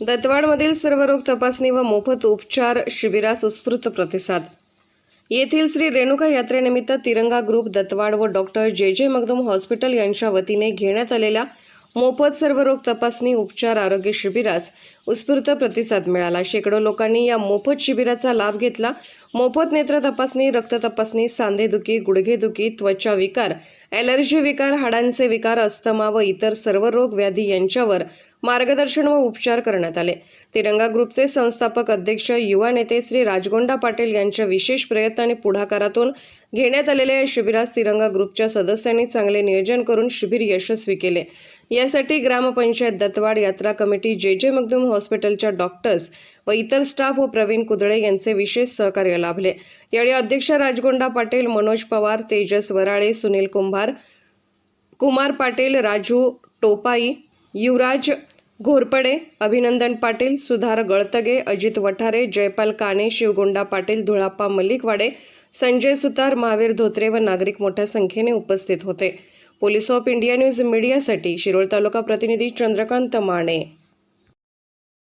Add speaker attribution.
Speaker 1: दत्तवाडमधील सर्व रोग तपासणी व मोफत उपचार शिबिरास उत्स्फूर्त प्रतिसाद. येथील श्री रेणुका यात्रेनिमित्त तिरंगा ग्रुप दत्तवाड व डॉक्टर जे जे मगदुम हॉस्पिटल यांच्या वतीने घेण्यात आलेल्या मोफत सर्व रोग तपासणी उपचार आरोग्य शिबिरास उत्स्फूर्त प्रतिसाद मिळाला. शेकडो लोकांनी या मोफत शिबिराचा लाभ घेतला. मोफत नेत्र तपासणी रक्त तपासणी सांधेदुखी गुडघेदुखी त्वचा विकार ॲलर्जी विकार हाडांचे विकार अस्थमा व इतर सर्व रोग व्याधी यांच्यावर मार्गदर्शन व उपचार करण्यात आले. तिरंगा ग्रुपचे संस्थापक अध्यक्ष युवा नेते श्री राजगोंडा पाटील यांच्या विशेष प्रयत्न आणि पुढाकारातून घेण्यात आलेल्या या शिबिरास तिरंगा ग्रुपच्या सदस्यांनी चांगले नियोजन करून शिबिर यशस्वी केले. यासाठी ग्रामपंचायत दत्तवाड यात्रा कमिटी जे जे मगदूम हॉस्पिटलच्या डॉक्टर्स व इतर स्टाफ व प्रवीण कुदळे यांचे विशेष सहकार्य लाभले. यावेळी अध्यक्ष राजगोंडा पाटील मनोज पवार तेजस वराळे सुनील कुंभार कुमार पाटील राजू टोपाई युवराज घोरपडे अभिनंदन पाटील सुधार गळतगे अजित वठारे जयपाल काने शिवगोंडा पाटील धुळाप्पा मल्लिकवाडे संजय सुतार महावीर धोत्रे व नागरिक मोठ्या संख्येने उपस्थित होते. पोलीस ऑफ इंडिया न्यूज मीडियासाठी शिरोळ तालुका प्रतिनिधी चंद्रकांत माने.